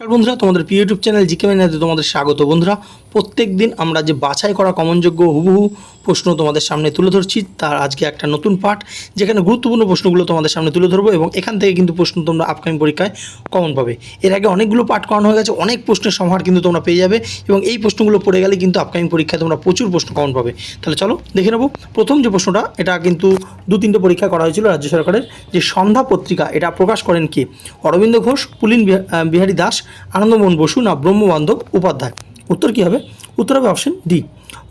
নমস্কার বন্ধুরা, তোমাদের প্রিয় ইউটিউব চ্যানেল জিকে ম্যানাতে তোমাদের স্বাগত। বন্ধুরা প্রত্যেক দিন আমরা যে বাছাই করা কমনযোগ্য হুবহু প্রশ্ন তোমাদের সামনে তুলে ধরছি। তার আজকে একটা নতুন পাঠ, যেখানে গুরুত্বপূর্ণ প্রশ্নগুলো তোমাদের সামনে তুলে ধরবো এবং এখান থেকে কিন্তু প্রশ্ন তোমরা আপকামিং পরীক্ষায় কমন পাবে। এর আগে অনেকগুলো পাঠ করানো হয়ে গেছে, অনেক প্রশ্নের সমাহার কিন্তু তোমরা পেয়ে যাবে এবং এই প্রশ্নগুলো পড়ে গেলে কিন্তু আপকামিং পরীক্ষায় তোমরা প্রচুর প্রশ্ন কমন পাবে। তাহলে চলো দেখে নেব। প্রথম যে প্রশ্নটা, এটা কিন্তু দু তিনটে পরীক্ষা করা হয়েছিল রাজ্য সরকারের, যে সন্ধ্যা পত্রিকা, এটা প্রকাশ করেন কে? অরবিন্দ ঘোষ, পুলিন বিহা- বিহারী দাস, আনন্দমোহন বসু না ব্রহ্মবান্ধব উপাধ্যায়? উত্তর কী হবে? উত্তর হবে অপশন ডি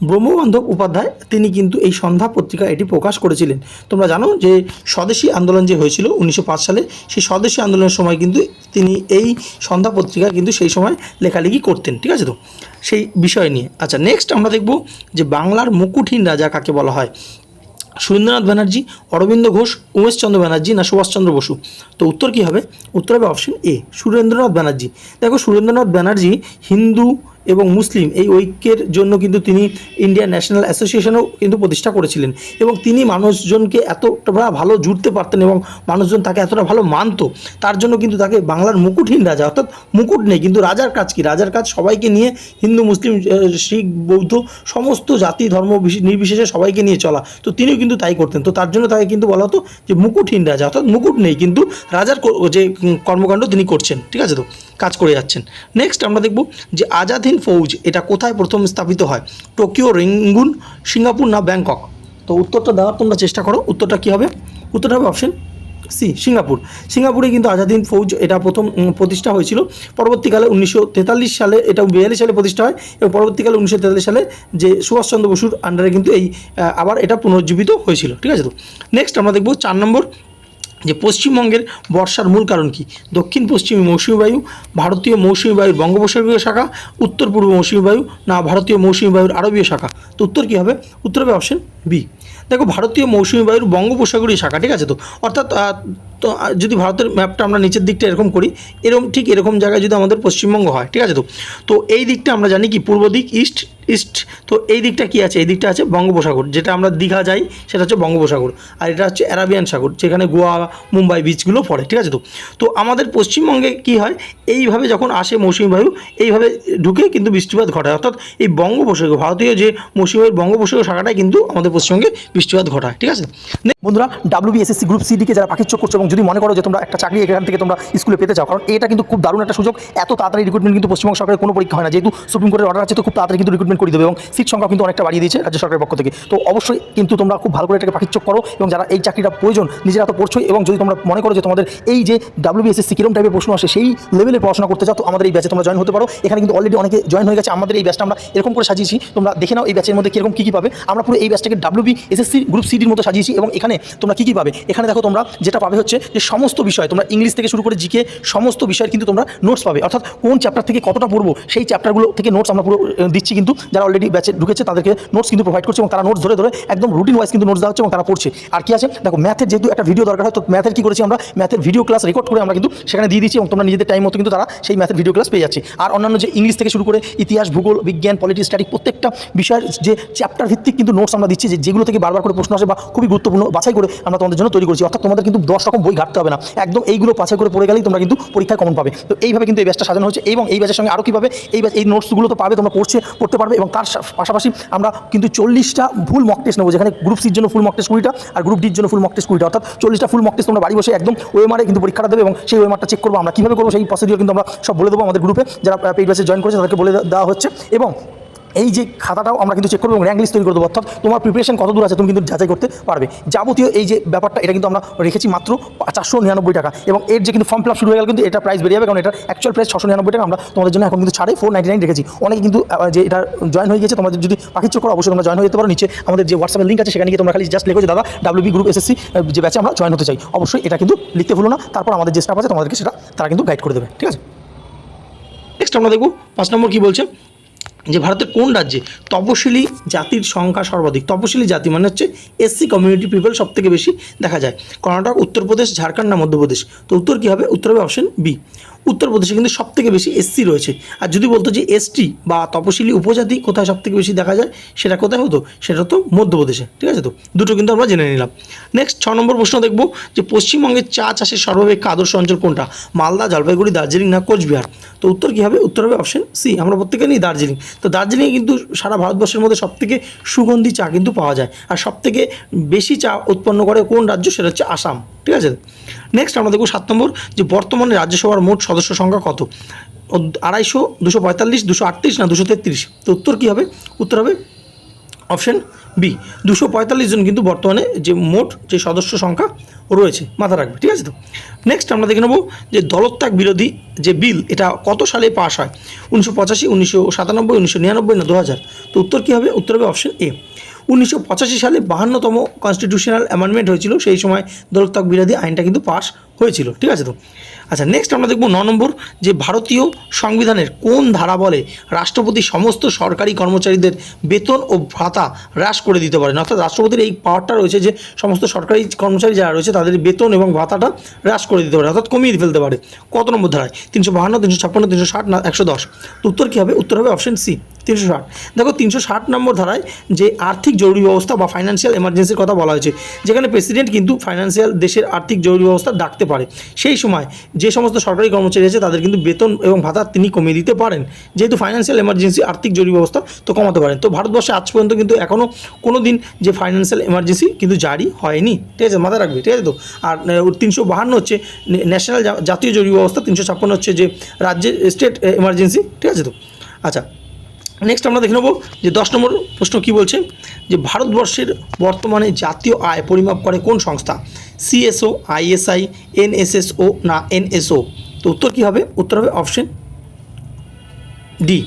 ব্রহ্মবান্ধব উপাধ্যায় তিনি কিন্তু এই সন্ধ্যা পত্রিকা এটি প্রকাশ করেছিলেন। তোমরা জানো যে স্বদেশী আন্দোলন যে হয়েছিল উনিশশো পাঁচ সালে, সেই স্বদেশী আন্দোলনের সময় কিন্তু তিনি এই সন্ধ্যা পত্রিকা কিন্তু সেই সময় লেখালেখি করতেন, ঠিক আছে তো? সেই বিষয় নিয়ে। আচ্ছা নেক্সট আমরা দেখব যে বাংলার মুকুটহীন রাজা কাকে বলা হয়? সুরেন্দ্রনাথ ব্যানার্জি, অরবিন্দ ঘোষ, উমেশচন্দ্র ব্যানার্জি না সুভাষচন্দ্র বসু? তো উত্তর কী হবে? উত্তর হবে অপশন এ সুরেন্দ্রনাথ ব্যানার্জি। দেখো সুরেন্দ্রনাথ ব্যানার্জি হিন্দু এবং মুসলিম এই ঐক্যের জন্য কিন্তু তিনি ইন্ডিয়ান ন্যাশনাল অ্যাসোসিয়েশনও কিন্তু প্রতিষ্ঠা করেছিলেন। এবং তিনি মানুষজনকে এতটা ভালো জুড়তে পারতেন এবং মানুষজন তাকে এতটা ভালো মানতো, তার জন্য কিন্তু তাকে বাংলার মুকুটহীন রাজা, অর্থাৎ মুকুট নেই, কিন্তু রাজার কাজ কি? রাজার কাজ সবাইকে নিয়ে হিন্দু, মুসলিম শিখ, বৌদ্ধ সমস্ত জাতি, ধর্ম নির্বিশেষে সবাইকে নিয়ে চলা। তো তিনিও কিন্তু তাই করতেন। তো তার জন্য তাকে কিন্তু বলা হতো যে মুকুটহীন রাজা, অর্থাৎ মুকুট নেই, কিন্তু রাজার যে কর্মকাণ্ড তিনি করছেন। ঠিক আছে তো? কাজ করে যাচ্ছেন। নেক্সট আমরা দেখব যে আজাদ হিন্দ ফৌজ এটা কোথায় প্রথম স্থাপিত হয়? টোকিও, রেঙ্গুন, সিঙ্গাপুর না ব্যাংকক? তো উত্তরটা দেওয়ার তোমরা চেষ্টা করো। উত্তরটা কী হবে? উত্তরটা হবে অপশন সি সিঙ্গাপুর। সিঙ্গাপুরে কিন্তু আজাদিন ফৌজ এটা প্রথম প্রতিষ্ঠা হয়েছিল। পরবর্তীকালে উনিশশো তেতাল্লিশ সালে এটা বিয়াল্লিশ সালে প্রতিষ্ঠা হয় এবং পরবর্তীকালে উনিশশো তেতাল্লিশ সালে যে সুভাষচন্দ্র বসুর আন্ডারে কিন্তু এই আবার এটা পুনর্জীবিত হয়েছিল। ঠিক আছে তো? নেক্সট আমরা দেখব চার নম্বর যে পশ্চিমবঙ্গের বর্ষার মূল কারণ কি? দক্ষিণ পশ্চিমী মৌসুমী বায়ু, ভারতীয় মৌসুমী বায়ুর বঙ্গোপসাগরীয় শাখা, উত্তর পূর্ব মৌসুমী বায়ু, না, ভারতীয় মৌসুমী বায়ুর আরবীয় শাখা। তো উত্তর কী হবে? উত্তর হবে অপশন বি দেখো, ভারতীয় মৌসুমী বায়ুর বঙ্গোপসাগরীয় শাখা, ঠিক আছে তো? অর্থাৎ তো যদি ভারতের ম্যাপটা আমরা নিচের দিকটা এরকম করি, এরকম, ঠিক এরকম জায়গায় যদি আমাদের পশ্চিমবঙ্গ হয়, ঠিক আছে তো? তো এই দিকটা আমরা জানি কি, পূর্ব দিক ইস্ট ইস্ট তো এই দিকটা কি আছে? এই দিকটা আছে বঙ্গোপসাগর, যেটা আমরা দীঘা যাই, সেটা হচ্ছে বঙ্গোপসাগর, আর এটা হচ্ছে অ্যারাবিয়ান সাগর, যেখানে গোয়া, মুম্বাই বিচগুলো পড়ে, ঠিক আছে তো? তো আমাদের পশ্চিমবঙ্গে কি হয়, এইভাবে যখন আসে মৌসুমী বায়ু, এইভাবে ঢুকে কিন্তু বৃষ্টিপাত ঘটায়। অর্থাৎ এই বঙ্গোপসাগর, ভারতীয় যে মৌসুমী বায়ুর বঙ্গোপসাগর শাখাটাই কিন্তু আমাদের পশ্চিমবঙ্গে বৃষ্টিপাত ঘটায়, ঠিক আছে? বন্ধুরা ডাব্লিউবিএসএসসি গ্রুপ সিডিকে যারা পাখির চোখ করছ এবং যদি মনে করো যে তোমরা একটা চাকরি এখান থেকে তোমরা স্কুলে পেতে চাও, কারণ এটা কিন্তু খুব দারুণ একটা সুযোগ। এত তাড়াতাড়ি রিক্রুটমেন্ট কিন্তু পশ্চিমবঙ্গ সরকারের কোনো পরীক্ষা হয় না। যেহেতু সুপ্রিম কোর্টের অর্ডার আছে, তো খুব তাড়াতাড়ি কিন্তু রিক্রুটমেন্ট করে দেবে এবং সিট সংখ্যা কিন্তু অনেকটা বাড়িয়ে দিয়েছে রাজ্য সরকারের পক্ষ থেকে। তো অবশ্যই কিন্তু তোমরা খুব ভালো করে এটাকে পাখির চোখ করো এবং যারা এই চাকরিটা প্রয়োজন, নিজেরা তো পড়ছোই এবং যদি তোমরা মনে করো যে তোমাদের এই যে ডাব্লিউবিএসএসসি কিরম টাইপের প্রশ্ন আসে, সেই লেভেলে পড়াশোনা করতে চাও, তো আমাদের এই ব্যাচে তোমরা জয়েন হতে পারো। এখানে কিন্তু অলরেডি অনেকে জয়েন হয়ে গেছে, আমাদের এই ব্যাচটা আমরা এরকম করে সাজিয়েছি। তোমরা দেখে নাও এই ব্যাচের মধ্যে কীরকম কী কী পাবে। আমরা পুরো এই ব্যাচটাকে ডাব্লিউবি এসএসসি গ্রুপ সিডির মতো সাজিয়েছি এবং এখানে তোমরা কী কী পাবে। এখানে দেখো তোমরা যেটা পাবে হচ্ছে যে সমস্ত বিষয়, তোমরা ইংলিশ থেকে শুরু করে জিকে সমস্ত বিষয়ের কিন্তু তোমরা নোটস পাবে। অর্থাৎ কোন চ্যাপ্টার থেকে কতটা পড়ব, সেই চ্যাপ্টারগুলো থেকে নোটস আমরা পুরো দিচ্ছি কিন্তু। যারা অলরেডি ব্যাচে ঢুকেছে, তাদেরকে নোটস কিন্তু প্রোভাইড করছে এবং তারা নোটস ধরে ধরে একদম রুটিন ওয়াইজ কিন্তু নোটস দেওয়া হচ্ছে এবং তারা পড়ছে। আর কি আছে? দেখো ম্যাথের যেহেতু একটা ভিডিও দরকার হয়, তো ম্যাথের কি করেছি আমরা? ম্যাথের ভিডিও ক্লাস রেকর্ড করে আমরা কিন্তু সেখানে দিয়ে দিচ্ছি এবং তোমরা নিজেদের টাইম মতো কিন্তু তারা সেই ম্যাথের ভিডিও ক্লাস পেয়ে যাচ্ছে। আর অন্যান্য যে ইংলিশ থেকে শুরু করে ইতিহাস, ভূগোল, বিজ্ঞান পলিটি স্ট্যাটিক প্রত্যেকটা বিষয়ের যে চ্যাপ্টার ভিত্তিক কিন্তু নোটস আমরা দিচ্ছি, যে যেগুলো থেকে বারবার করে প্রশ্ন আসে বা খুবই গুরুত্বপূর্ণ বাছাই করে আমরা তোমাদের জন্য তৈরি করছি। অর্থাৎ তোমাদের কিন্তু দশ রকম বই ঘাটতে হবে না। একদম এইগুলো বাছাই করে পড়ে গেলেই তোমরা কিন্তু পরীক্ষায় কমন পাবে। তো এইভাবে কিন্তু এই ব্যাচটা সাজানো হচ্ছে এবং এই ব্যাচের সঙ্গে আরও কীভাবে এই ব্যাচ এই নোটসগুলো তো পাবে, তোমরা পড়ছে পড়তে পারবে এবং তার পাশাপাশি আমরা কিন্তু চল্লিশটা ফুল মক টেস্ট নেব, যেখানে গ্রুপ সির জন্য ফুল মক টেস্ট কুড়িটা আর গ্রুপ ডির জন্য ফুল মক টেস্ট কুড়িটা। অর্থাৎ চল্লিশটা ফুল মক টেস্ট তোমরা বাড়ি বসে একদম ওয়েমারে কিন্তু পরীক্ষাটা দেবে এবং সেই ওয়েমারটা চেক করব আমরা। কীভাবে করব সেই প্রসিডিওর কিন্তু আমরা সব বলে দেবো আমাদের গ্রুপে যারা পেইড ব্যাচে জয়েন করেছে তাদেরকে বলে দেওয়া হচ্ছে এবং এই যে খাতাটাও আমরা কিন্তু চেক করব এবং র্যাঙ্ক লিস্ট তৈরি করে অর্থাৎ তোমার প্রিপারেশন কত দূর আছে, তুমি কিন্তু যাচাই করতে পারবে। যাবতীয় এই যে ব্যাপারটা, এটা কিন্তু আমরা রেখেছি মাত্র চারশো নিরানব্বই টাকা এবং এর যে কিন্তু ফর্ম ফিল আপ শুরু হয়ে গেল কিন্তু এটা প্রাইস বেরিয়ে যাবে কারণ এটা অ্যাকচুয়াল প্রাইস ছশো নিরানব্বই টাকা আমরা তোমাদের জন্য এখন কিন্তু ছাড়ে ফোর নাইনটি নাইন রেখেছি। অনেকে কিন্তু যে এটা জয়েন হয়ে গেছে তোমাদের যদি পাখির চোখ করো অবশ্যই তোমরা জয়েন হয়ে যেতে পারো। নিচে আমাদের যে হোয়াটসঅ্যাপের লিঙ্ক আছে, সেখানে গিয়ে তোমরা খালি জাস্ট লিখো যে, দাদা ডাব্লিউবি গ্রুপ এসএসসি যে ব্যাচে আমরা জয়েন হতে চাই। অবশ্যই এটা কিন্তু লিখতে ভুলো না, তারপর আমাদের যে স্টাফ আছে, তোমাদেরকে সেটা তারা কিন্তু গাইড করে দেবে, ঠিক আছে? নেক্সট আমরা দেখব, পাঁচ নম্বর কী বলছে? যে ভারতের কোন রাজ্যে তপশিলি জাতির সংখ্যা সর্বাধিক? তপশিলি জাতি মানে হচ্ছে এসসি কমিউনিটি পিপল সব থেকে বেশি দেখা যায়। কর্ণাটক, উত্তরপ্রদেশ ঝাড়খণ্ড না মধ্যপ্রদেশ? তো উত্তর কী হবে? উত্তর হবে অপশন বি উত্তরপ্রদেশে কিন্তু সব থেকে বেশি এসসি রয়েছে। আর যদি বলতো যে এসটি বা তপশিলি উপজাতি কোথায় সব থেকে বেশি দেখা যায়? সেটা কোথায় হতো? সেটা হতো মধ্যপ্রদেশে, ঠিক আছে তো? দুটো কিন্তু আমরা জেনে নিলাম। নেক্সট ছ নম্বর প্রশ্ন দেখব যে পশ্চিমবঙ্গের চা চাষের সর্বাপেক্ষা আদর্শ অঞ্চল কোনটা? মালদা, জলপাইগুড়ি, দার্জিলিং না কোচবিহার? তো উত্তর কী হবে? উত্তর হবে অপশন সি আমরা প্রত্যেকে নিই দার্জিলিং। তো দার্জিলিংয়ে কিন্তু সারা ভারতবর্ষের মধ্যে সবথেকে সুগন্ধি চা কিন্তু পাওয়া যায়। আর সবথেকে বেশি চা উৎপন্ন করে কোন রাজ্য? সেটা হচ্ছে আসাম, ঠিক আছে? নেক্সট আমরা দেখব সাত নম্বর, যে বর্তমানে রাজ্যসভার মোট সদস্য সংখ্যা কত? আড়াইশো, দুশো পঁয়তাল্লিশ, দুশো আটত্রিশ না দুশো তেত্রিশ? তো উত্তর কী হবে? উত্তর হবে অপশন বি দুশো পঁয়তাল্লিশ জন কিন্তু বর্তমানে যে মোট যে সদস্য সংখ্যা রয়েছে মাথা রাখবে, ঠিক আছে তো? নেক্সট আমরা দেখে নেব যে দলত্যাগ বিরোধী যে বিল, এটা কত সালে পাস হয়? উনিশশো পঁচাশি, উনিশশো সাতানব্বই, উনিশশো নিরানব্বই না দু হাজার? তো উত্তর কী হবে? উত্তর হবে অপশন এ উনিশশো পঁচাশি সালে বাহান্নতম কনস্টিটিউশনাল অ্যামেন্ডমেন্ট হয়েছিল। সেই সময় দলত্যাগ বিরোধী আইনটা কিন্তু পাস হয়েছিল। ঠিক আছে তো? আচ্ছা নেক্সট আমরা দেখব ন নম্বর, যে ভারতীয় সংবিধানের কোন ধারা বলে রাষ্ট্রপতি সমস্ত সরকারি কর্মচারীদের বেতন ও ভাতা হ্রাস করে দিতে পারেন? অর্থাৎ রাষ্ট্রপতির এই পাওয়ারটা রয়েছে যে, সমস্ত সরকারি কর্মচারী যারা রয়েছে, তাদের বেতন এবং ভাতাটা হ্রাস করে দিতে পারে, অর্থাৎ কমিয়ে ফেলতে পারে। কত নম্বর ধারায়? তিনশো বাহান্ন, তিনশো ছাপ্পান্ন, তিনশো ষাট না, একশো দশ? উত্তর কী হবে? উত্তর হবে অপশন সি তিনশো ষাট। দেখো, তিনশো ষাট নম্বর ধারায় যে আর্থিক জরুরি ব্যবস্থা বা ফাইন্যান্সিয়াল এমার্জেন্সির কথা বলা হয়েছে, যেখানে প্রেসিডেন্ট কিন্তু ফাইন্যান্সিয়াল দেশের আর্থিক জরুরি ব্যবস্থা ডাকতে পারে। সেই সময় যে সমস্ত সরকারি কর্মচারী আছে, তাদের কিন্তু বেতন এবং ভাতা তিনি কমিয়ে দিতে পারেন। যেহেতু ফাইন্যান্সিয়াল এমার্জেন্সি আর্থিক জরুরি ব্যবস্থা তো কমাতে পারেন। তো ভারতবর্ষে আজ পর্যন্ত কিন্তু এখনও কোনো দিন যে ফাইন্যান্সিয়াল এমার্জেন্সি কিন্তু জারি হয়নি। ঠিক আছে, মাথায় রাখবে, ঠিক আছে তো? আর তিনশো বাহান্ন হচ্ছে ন্যাশনাল জাতীয় জরুরি ব্যবস্থা, তিনশো ছাপ্পান্ন হচ্ছে যে রাজ্যের স্টেট এমার্জেন্সি ঠিক আছে তো? আচ্ছা নেক্সট আমরা দেখে নেব যে দশ নম্বর প্রশ্ন কি বলছে, যে ভারতবর্ষের বর্তমানে জাতীয় আয় পরিমাপ করে কোন সংস্থা? সিএসও আইএসআই এনএসএসও না এনএসও তো উত্তর কী হবে? উত্তর হবে অপশন ডি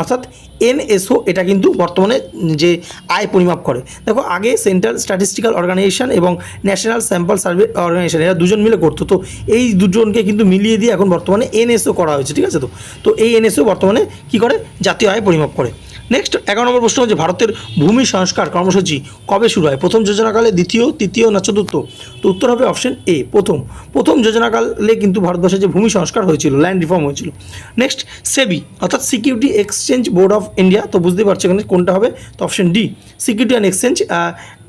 অর্থাৎ এনএসও এটা কিন্তু বর্তমানে যে আয় পরিমাপ করে। দেখো, আগে সেন্ট্রাল স্ট্যাটিস্টিক্যাল অর্গানাইজেশন এবং ন্যাশনাল স্যাম্পল সার্ভে অর্গানাইজেশন এরা দুজন মিলে করতো। তো এই দুজনকে কিন্তু মিলিয়ে দিয়ে এখন বর্তমানে এনএসও করা হয়েছে, ঠিক আছে তো? তো এই এনএসও বর্তমানে কি করে? জাতীয় আয় পরিমাপ করে। নেক্সট এগারো নম্বর প্রশ্ন হচ্ছে ভারতের ভূমি সংস্কার কর্মসূচি কবে শুরু হয়? প্রথম যোজনাকালে দ্বিতীয়, তৃতীয় না চতুর্থ? তো উত্তর হবে অপশন এ প্রথম। প্রথম যোজনাকালে কিন্তু ভারতবর্ষে যে ভূমি সংস্কার হয়েছিল ল্যান্ড রিফর্ম হয়েছিল। নেক্সট সেবি অর্থাৎ security exchange board of India তো বুঝতে পারছ এখানে কোনটা হবে? তো option D security and exchange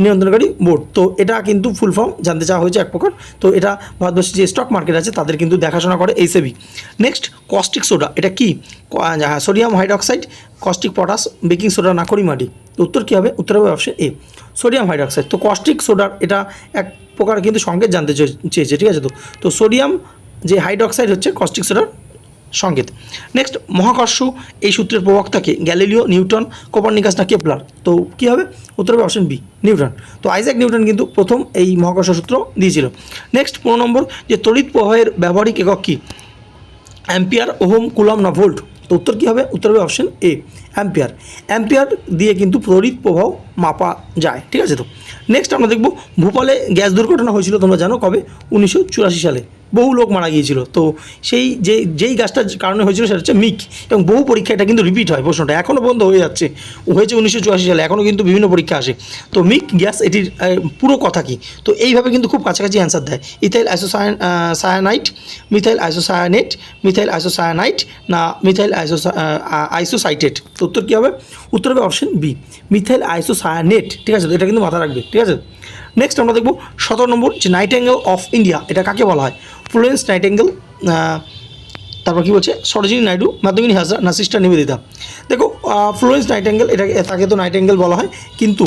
নিয়ন্ত্রণকারী বোর্ড তো এটা কিন্তু ফুল ফর্ম জানতে চাওয়া হয়েছে এক প্রকার। তো এটা ভারতবর্ষের যে স্টক মার্কেট আছে, তাদের কিন্তু দেখাশোনা করে এই সেবি নেক্সট কস্টিক সোডা এটা কি? Sodium hydroxide caustic potash baking soda না করি মাটি। উত্তর কী হবে? উত্তর হবে অপশন এ সোডিয়াম হাইড্রক্সাইড তো কস্টিক সোডার এটা এক প্রকার কিন্তু সংকেত জানতে চেয়েছে, ঠিক আছে তো? তো সোডিয়াম যে হাইড্রক্সাইড হচ্ছে কস্টিক সোডার সংকেত নেক্সট মহাকর্ষ, এই সূত্রের প্রবক্তাকে গ্যালিলিও, নিউটন, কোপার্নিকাস না কেপলার? তো কী হবে? উত্তর হবে অপশন বি নিউটন। তো আইজ্যাক নিউটন কিন্তু প্রথম এই মহাকর্ষ সূত্র দিয়েছিল। নেক্সট পনেরো নম্বর, যে তড়িৎ প্রবাহের ব্যবহারিক একক কী? অ্যাম্পিয়ার ওহম কুলম না ভোল্ট তো উত্তর কী হবে? উত্তর হবে অপশন এ অ্যাম্পিয়ার অ্যাম্পিয়ার দিয়ে কিন্তু তড়িৎ প্রভাব মাপা যায়, ঠিক আছে তো? নেক্সট আমরা দেখব ভূপালে গ্যাস দুর্ঘটনা হয়েছিল, তোমরা জানো কবে? উনিশশো চুরাশি সালে। বহু লোক মারা গিয়েছিল। তো সেই যে, যেই গাছটার কারণে হয়েছিল সেটা হচ্ছে মিক এবং বহু পরীক্ষা এটা কিন্তু রিপিট হয় প্রশ্নটা। এখনও বন্ধ হয়ে যাচ্ছে। হয়েছে উনিশশো চুরাশি সালে এখনও কিন্তু বিভিন্ন পরীক্ষা আসে। তো মিক গ্যাস, এটির পুরো কথা কি? তো এইভাবে কিন্তু খুব কাছাকাছি অ্যান্সার দেয়। Ethyl isocyan cyanite, methyl isocyanate, methyl isocyanite না মিথাইল আইসো আইসোসাইটেট। তো উত্তর কী হবে? উত্তর হবে অপশন বি মিথাইল আইসোসায়ানেট, ঠিক আছে? তো এটা কিন্তু মাথায় রাখবে, ঠিক আছে? নেক্সট আমরা দেখব সতেরো নম্বর যে নাইট অ্যাঙ্গেল অফ ইন্ডিয়া এটা কাকে বলা হয়? ফ্লোরেন্স অ্যাঙ্গেল তারপর কী বলছে? সরোজিনী নাইডু মাধ্যমিনী হাজরা নাসিস্টার নিবেদিতা দেখো ফ্লোরেন্স অ্যাঙ্গেল এটা, তাকে তো নাইট অ্যাঙ্গেল বলা হয়। কিন্তু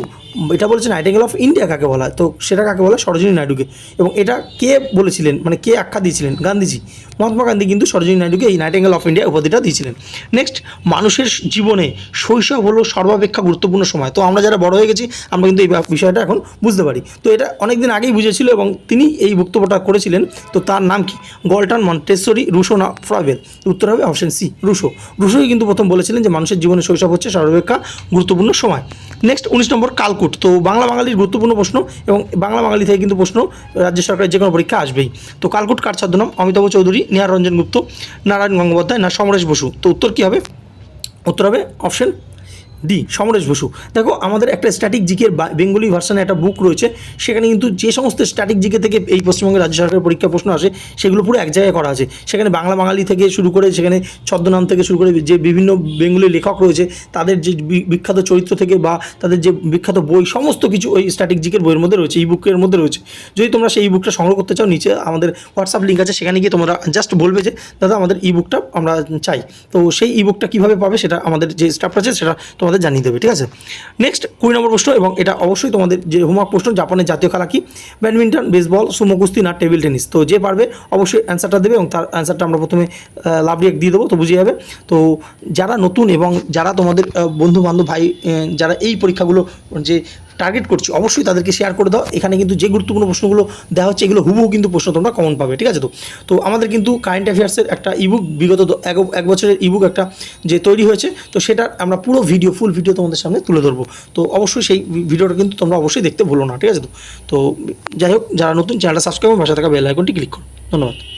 এটা বলেছে নাইটেঙ্গেল অফ ইন্ডিয়া কাকে বলা তো সেটা কাকে বলা? সরোজিনী নাইডুকে। এবং এটা কে বলেছিলেন? মানে কে আখ্যা দিয়েছিলেন? গান্ধীজি। মহাত্মা গান্ধী কিন্তু সরোজিনী নাইডুকে এই নাইটেঙ্গেল অফ ইন্ডিয়া উপাধিটা দিয়েছিলেন। নেক্সট মানুষের জীবনে শৈশব হলো সর্বাপেক্ষা গুরুত্বপূর্ণ সময়। তো আমরা যারা বড় হয়ে গেছি, আমরা কিন্তু এই বিষয়টা এখন বুঝতে পারি। তো এটা অনেক দিন আগেই বুঝেছিল এবং তিনি এই বক্তব্যটা করেছিলেন। তো তার নাম কি? গল্টান মন্টেশ্বরী রুশো না ফ্রয়েল উত্তর হবে অপশন সি রুশো। রুশোই কিন্তু প্রথম বলেছিলেন যে মানুষের জীবনে শৈশব হচ্ছে সর্বাপেক্ষা গুরুত্বপূর্ণ সময়। নেক্সট উনিশ নম্বর কালকুট তো বাংলা বাঙালির গুরুত্বপূর্ণ প্রশ্ন এবং বাংলা বাঙালি থেকে কিন্তু প্রশ্ন, রাজ্য সরকারের যে কোনো পরীক্ষা আসবেই। তো কালকুট কার ছদ্মনাম অমিতাভ চৌধুরী, নিহার রঞ্জন গুপ্ত, নারায়ণ গঙ্গোপাধ্যায়, না সমরেশ বসু? তো উত্তর কী হবে? উত্তর হবে অপশন ডি, সমরেশ বসু। দেখো, আমাদের একটা স্ট্যাটিক জিকের বেঙ্গলি ভার্সানে একটা বুক রয়েছে। সেখানে কিন্তু যে সমস্ত স্ট্যাটিক জিকে থেকে এই পশ্চিমবঙ্গের রাজ্য সরকারের পরীক্ষা প্রশ্ন আসে, সেগুলো পুরো এক জায়গায় করা আছে। সেখানে বাংলা বাঙালি থেকে শুরু করে, সেখানে ছদ্মনাম থেকে শুরু করে যে বিভিন্ন বেঙ্গলি লেখক রয়েছে, তাদের যে বিখ্যাত চরিত্র থেকে বা তাদের যে বিখ্যাত বই, সমস্ত কিছু ওই স্ট্যাটিক জিকের বইয়ের মধ্যে রয়েছে এই বুকের মধ্যে রয়েছে। যদি তোমরা সেই বুকটা সংগ্রহ করতে চাও, নিচে আমাদের হোয়াটসঅ্যাপ লিঙ্ক আছে, সেখানে গিয়ে তোমরা জাস্ট বলবে যে, দাদা, আমাদের ই বুকটা আমরা চাই। তো সেই ই বুকটা কীভাবে পাবে, সেটা আমাদের যে স্টাফ আছে, সেটা তোমাদের জানিয়ে দেবে, ঠিক আছে? নেক্সট কুড়ি নম্বর প্রশ্ন, এবং এটা অবশ্যই তোমাদের যে হোমওয়ার্ক প্রশ্ন, জাপানের জাতীয় খেলা কি? ব্যাডমিন্টন, বেসবল, সুমো কুস্তি, না টেবিল টেনিস? তো যে পারবে, অবশ্যই অ্যান্সারটা দেবে, এবং তার অ্যান্সারটা আমরা প্রথমে লাভ রিয়েক্ট দিয়ে দেবো, তো বুঝে যাবে। তো যারা নতুন এবং যারা তোমাদের বন্ধু বান্ধব ভাই যারা এই পরীক্ষাগুলো, যে টার্গেট করছি, অবশ্যই তাদেরকে শেয়ার করে দাও। এখানে কিন্তু যে গুরুত্বপূর্ণ প্রশ্নগুলো দেওয়া হচ্ছে, এগুলো হুবহু কিন্তু প্রশ্ন তোমরা কমন পাবে, ঠিক আছে তো? তো আমাদের কিন্তু কারেন্ট অ্যাফেয়ার্সের একটা ইবুক বিগত এক বছরের ইবুক একটা যে তৈরি হয়েছে, তো সেটা আমরা পুরো ভিডিও ফুল ভিডিও তোমাদের সামনে তুলে ধরবো। তো অবশ্যই সেই ভিডিওটা কিন্তু তোমরা অবশ্যই দেখতে ভুলো না, ঠিক আছে তো? তো যাই হোক, যারা নতুন, চ্যানেলটা সাবস্ক্রাইব এবং পাশে থাকা বেল আইকনটি ক্লিক করো। ধন্যবাদ।